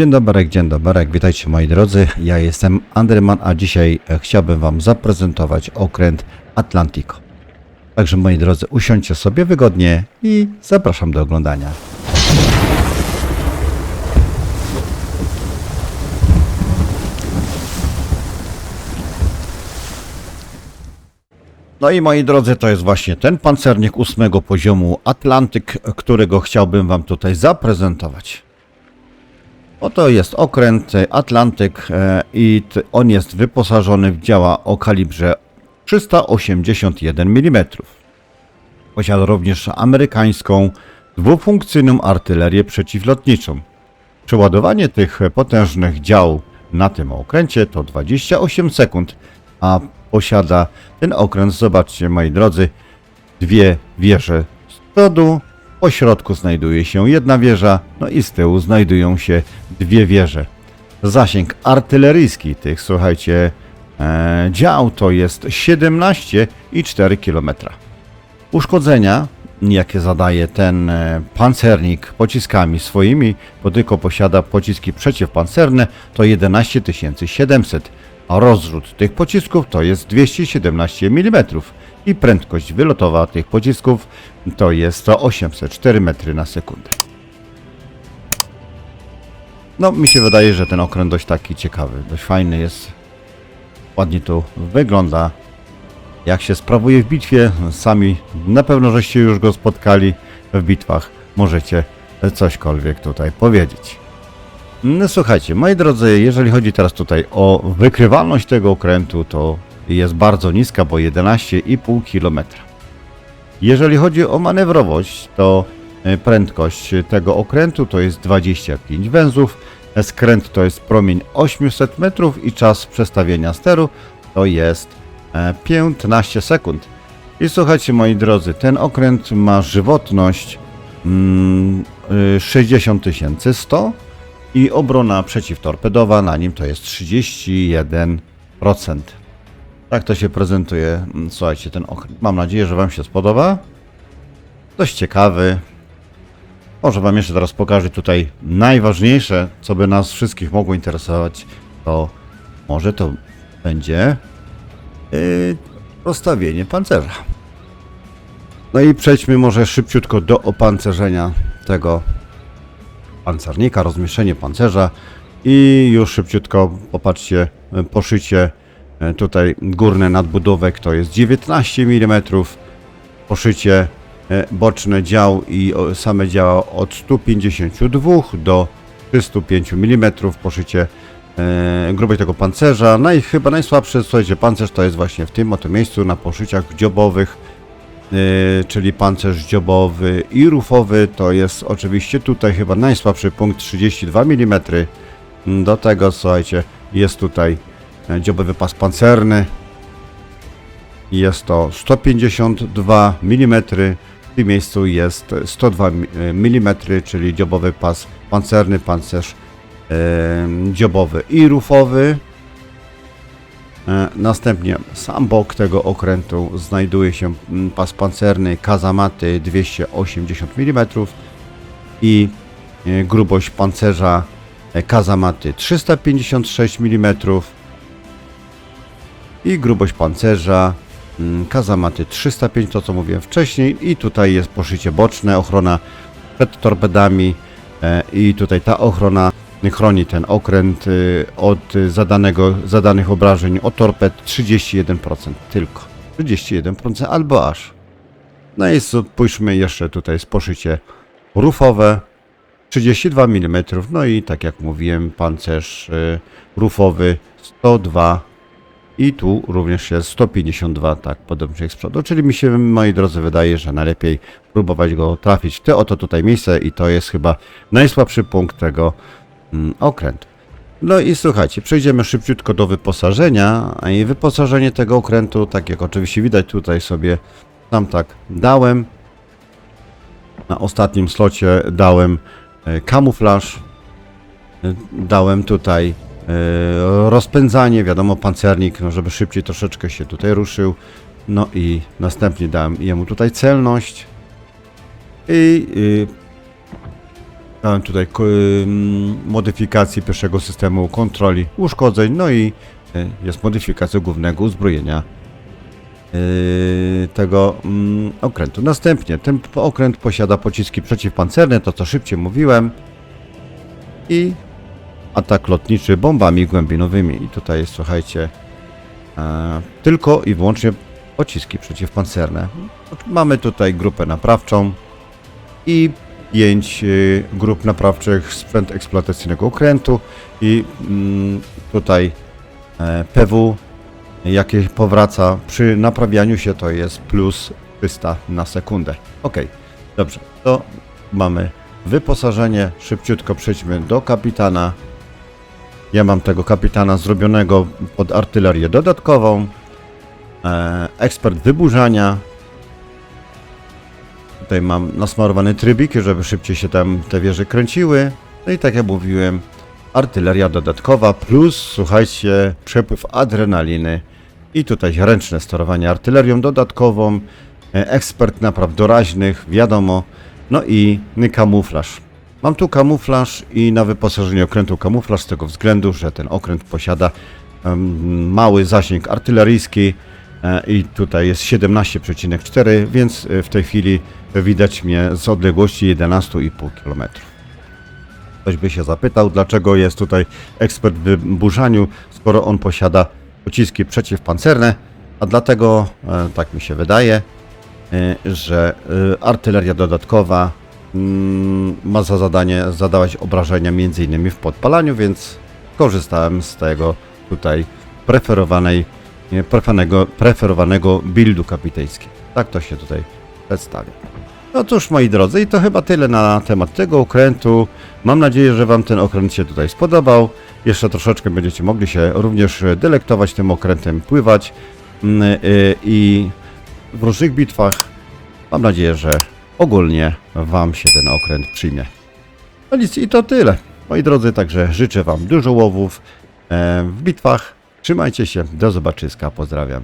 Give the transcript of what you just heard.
Dzień dobry, dzień dobry, witajcie moi drodzy. Ja jestem Andryman, a dzisiaj e, chciałbym Wam zaprezentować okręt Atlantico. Także moi drodzy, usiądźcie sobie wygodnie i zapraszam do oglądania. No i moi drodzy, to jest właśnie ten pancernik ósmego poziomu Atlantyk, którego chciałbym Wam tutaj zaprezentować. Oto jest okręt e, Atlantyk e, i on jest wyposażony w działa o kalibrze 381 mm. Posiada również amerykańską dwufunkcyjną artylerię przeciwlotniczą. Przeładowanie tych potężnych dział na tym okręcie to 28 sekund, a posiada ten okręt, zobaczcie moi drodzy, dwie wieże z przodu, po środku znajduje się jedna wieża, no i z tyłu znajdują się dwie wieże. Zasięg artyleryjski tych, słuchajcie, e, dział to jest 17,4 km. Uszkodzenia, jakie zadaje ten e, pancernik pociskami swoimi, bo tylko posiada pociski przeciwpancerne, to 11 700, a rozrzut tych pocisków to jest 217 mm i prędkość wylotowa tych pocisków to jest to 804 metry na sekundę. No, mi się wydaje, że ten okręt dość taki ciekawy, dość fajny jest. Ładnie tu wygląda. Jak się sprawuje w bitwie, sami na pewno żeście już go spotkali w bitwach. Możecie cośkolwiek tutaj powiedzieć. No słuchajcie, moi drodzy, jeżeli chodzi teraz tutaj o wykrywalność tego okrętu, to jest bardzo niska, bo 11,5 km. Jeżeli chodzi o manewrowość, to e, prędkość tego okrętu to jest 25 węzłów, skręt to jest promień 800 metrów i czas przestawienia steru to jest e, 15 sekund. I słuchajcie moi drodzy, ten okręt ma żywotność mm, y, 60 100 i obrona przeciwtorpedowa na nim to jest 31%. Tak to się prezentuje. Mm, Słuchajcie, ten okręt. Mam nadzieję, że Wam się spodoba. Dość ciekawy. Może Wam jeszcze teraz pokażę tutaj najważniejsze, co by nas wszystkich mogło interesować. To może to będzie yy, rozstawienie pancerza. No i przejdźmy może szybciutko do opancerzenia tego pancernika, rozmieszczenie pancerza i już szybciutko popatrzcie, poszycie tutaj górne nadbudówek to jest 19 mm, poszycie e, boczne dział i same działa od 152 do 305 mm, poszycie e, grubość tego pancerza. I chyba najsłabszy, słuchajcie, pancerz to jest właśnie w tym oto miejscu na poszyciach dziobowych, czyli pancerz dziobowy i rufowy, to jest oczywiście tutaj chyba najsłabszy punkt 32 mm. Do tego, słuchajcie, jest tutaj e, dziobowy pas pancerny. Jest to 152 mm. W tym miejscu jest 102 mm, czyli dziobowy pas pancerny, pancerz e, dziobowy i rufowy. E, Następnie sam bok tego okrętu znajduje się mm, pas pancerny Kazamaty 280 mm i e, grubość pancerza e, Kazamaty 356 mm i grubość pancerza. Mm, Kazamaty 305, to co mówiłem wcześniej. I tutaj jest poszycie boczne, ochrona przed torpedami. E, i tutaj ta ochrona chroni ten okręt y, od zadanego, zadanych obrażeń o torped 31% tylko. 31% albo aż. No i spójrzmy jeszcze tutaj jest poszycie rufowe. 32 mm, no i tak jak mówiłem pancerz y, rufowy 102 i tu również jest 152, tak podobnie jak z przodu, czyli mi się, moi drodzy, wydaje, że najlepiej próbować go trafić w te oto tutaj miejsce i to jest chyba najsłabszy punkt tego mm, okrętu. No i słuchajcie, przejdziemy szybciutko do wyposażenia i wyposażenie tego okrętu, tak jak oczywiście widać tutaj sobie tam tak dałem. Na ostatnim slocie dałem e, kamuflaż, e, dałem tutaj rozpędzanie, wiadomo pancernik, no żeby szybciej troszeczkę się tutaj ruszył. No i następnie dałem jemu tutaj celność i y, Mamy tutaj ym, modyfikację pierwszego systemu kontroli uszkodzeń, no i y, jest modyfikacja głównego uzbrojenia y, tego okrętu. Następnie ten okręt posiada pociski przeciwpancerne, to co szybciej mówiłem, i atak lotniczy bombami głębinowymi. I tutaj jest, słuchajcie, e, tylko i wyłącznie pociski przeciwpancerne. Mamy tutaj grupę naprawczą i pięć y, grup naprawczych sprzęt eksploatacyjnego okrętu i mm, tutaj e, PW jakie powraca przy naprawianiu się to jest plus 300 na sekundę. Ok, dobrze, to mamy wyposażenie. Szybciutko przejdźmy do kapitana. Ja mam tego kapitana zrobionego pod artylerię dodatkową. E, ekspert wyburzania. Tutaj mam nasmarowany trybik, żeby szybciej się tam te wieże kręciły. No i tak jak mówiłem, artyleria dodatkowa plus, słuchajcie, przepływ adrenaliny i tutaj ręczne sterowanie artylerią dodatkową, e, ekspert napraw doraźnych, wiadomo, no i kamuflaż. Mam tu kamuflaż i na wyposażeniu okrętu kamuflaż z tego względu, że ten okręt posiada mały zasięg artyleryjski e, i tutaj jest 17,4, więc e, w tej chwili widać mnie z odległości 11,5 km. Ktoś by się zapytał, dlaczego jest tutaj ekspert w wyburzaniu, skoro on posiada pociski przeciwpancerne, a dlatego, e, tak mi się wydaje, że artyleria dodatkowa ma za zadanie zadawać obrażenia m.in. w podpalaniu, więc korzystałem z tego tutaj preferowanej, preferowanego, preferowanego buildu kapitańskiego. Tak to się tutaj przedstawia. No cóż, moi drodzy, i to chyba tyle na temat tego okrętu. Mam nadzieję, że Wam ten okręt się tutaj spodobał. Jeszcze troszeczkę będziecie mogli się również delektować tym okrętem, pływać mm, y, i w różnych bitwach. Mam nadzieję, że ogólnie Wam się ten okręt przyjmie. No nic, i to tyle. Moi drodzy, także życzę Wam dużo łowów e, w bitwach. Trzymajcie się, do zobaczyska, pozdrawiam.